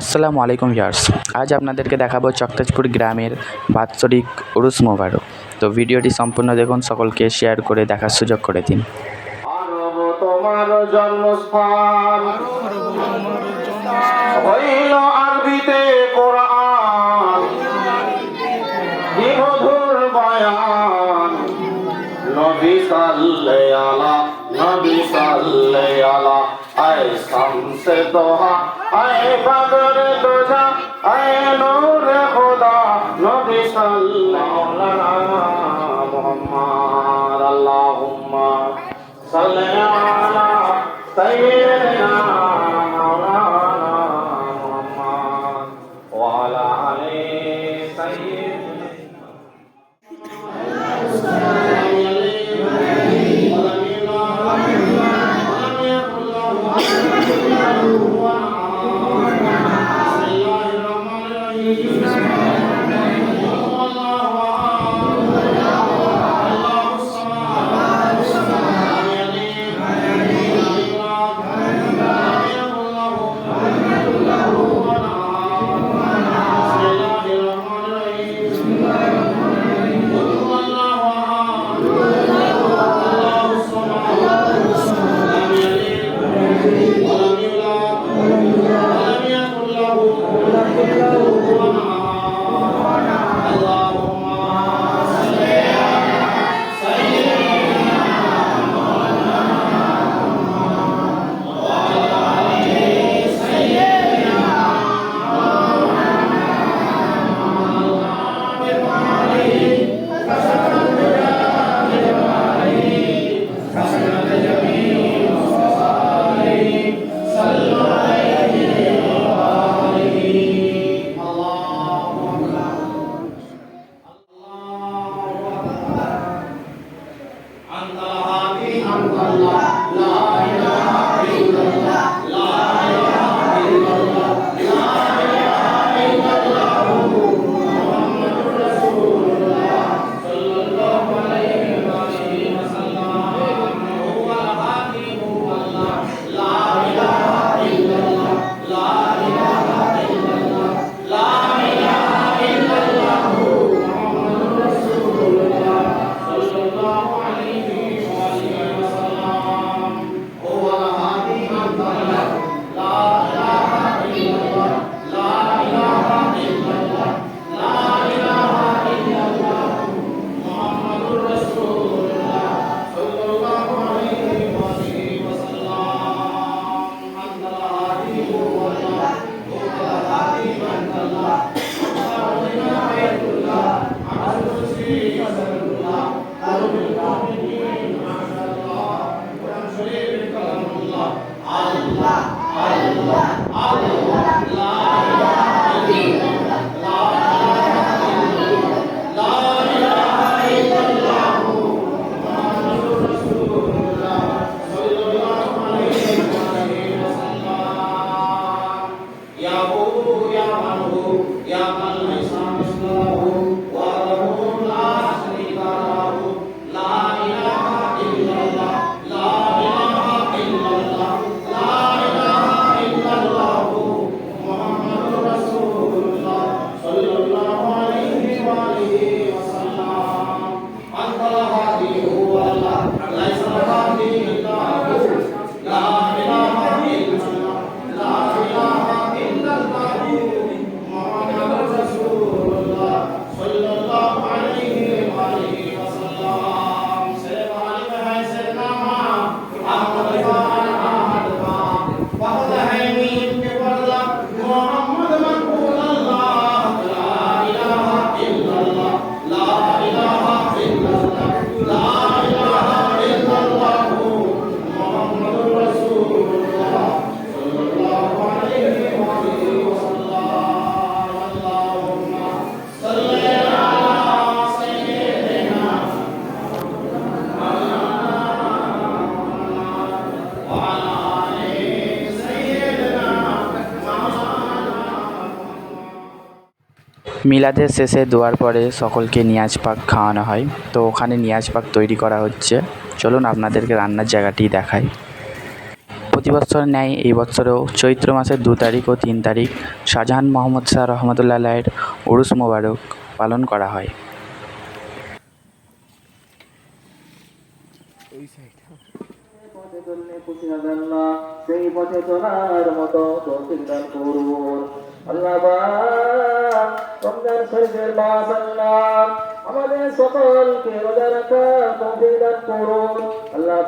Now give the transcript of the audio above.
আসসালামু আলাইকুম ইয়ার্স আজ আপনাদেরকে দেখাবো চকতাজপুর গ্রামের বাৎসরিক উরুস মোবারক। তো ভিডিওটি সম্পূর্ণ দেখুন, সকলকে শেয়ার করে দেখার সুযোগ করে দিন। নবী শামসে দোহা আয় বাদর দোজা আয় নূর খোদা নবী সাল্লাল্লাহু মুহাম্মদ আল্লাহুম্মা সাল্লি আলা সাইয়্যিদিনা اللهم 阿弥陀，মিলাদের শেষে দোয়ার পরে সকলকে নিয়াজ পাক খাওয়ানো হয়। তো ওখানে নিয়াজ পাক তৈরি করা হচ্ছে। চলুন আপনাদেরকে রান্নার জায়গাটি দেখাই। প্রতি বছর ন্যায় এই বছরেও চৈত্র মাসের দু তারিখ ও তিন তারিখ শাহজাহান মোহাম্মদ শাহ রহমতুল্লাহ আলাইয়ের উরুস মোবারক পালন করা হয়। সেই পথে চলার মতো আল্লাহ শরীফের মাস আল্লাহ আমাদের সকলকে রোজা রাখা তৌফিক দান করুন। আল্লাহ